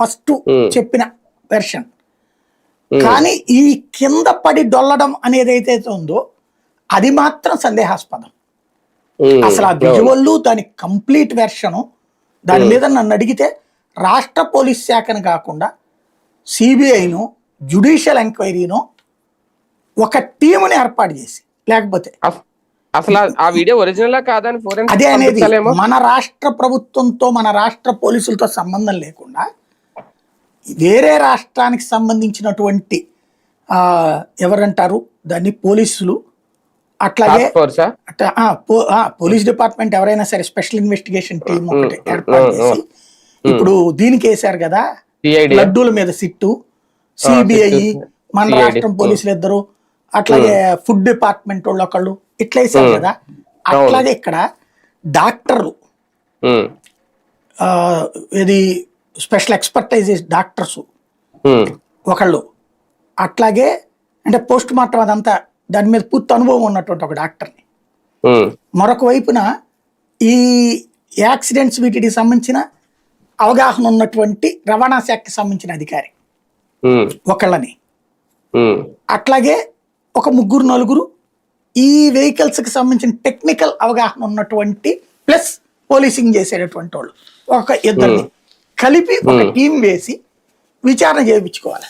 First. చెప్పిన version కానీ ఈ కింద పడి డొల్లడం అనేది ఏదైతే ఉందో అది మాత్రం సందేహాస్పదం. అసలు ఆ విజువల్ దాని కంప్లీట్ వెర్షను దాని మీద నన్ను అడిగితే రాష్ట్ర పోలీస్ శాఖను కాకుండా సిబిఐను జ్యుడిషియల్ ఎంక్వైరీను ఒక టీముని ఏర్పాటు చేసి లేకపోతే అస- అసలు ఆ- వీడియో ఒరిజినల్ కాదని అదే అనేది మన రాష్ట్ర ప్రభుత్వంతో మన రాష్ట్ర పోలీసులతో సంబంధం లేకుండా వేరే రాష్ట్రానికి సంబంధించినటువంటి ఎవరంటారు? దాన్ని పోలీసులు అట్లాగే పోలీస్ డిపార్ట్మెంట్ ఎవరైనా సరే స్పెషల్ ఇన్వెస్టిగేషన్ టీం ఒకటి ఏర్పాటు చేసి ఇప్పుడు దీనికి వేశారు కదా లడ్డూల మీద సిట్టు సిబిఐ మన రాష్ట్రం పోలీసులు ఇద్దరు అట్లాగే ఫుడ్ డిపార్ట్మెంట్ వాళ్ళు ఒకళ్ళు ఇట్లా వేశారు కదా. అట్లాగే ఇక్కడ డాక్టర్లు ఇది స్పెషల్ ఎక్స్పర్టైజెస్ డాక్టర్స్ ఒకళ్ళు. అట్లాగే అంటే పోస్ట్ మార్టం అదంతా దాని మీద పూర్తి అనుభవం ఉన్నటువంటి ఒక డాక్టర్ని. మరొక వైపున ఈ యాక్సిడెంట్స్ వీటికి సంబంధించిన అవగాహన ఉన్నటువంటి రవాణా శాఖకి సంబంధించిన అధికారి ఒకళ్ళని. అట్లాగే ఒక ముగ్గురు నలుగురు ఈ వెహికల్స్కి సంబంధించిన టెక్నికల్ అవగాహన ఉన్నటువంటి ప్లస్ పోలీసింగ్ చేసేటటువంటి వాళ్ళు. ఒక ఇద్దరిని. కలిపి ఒక టీం వేసి విచారణ చేయించుకోవాలి.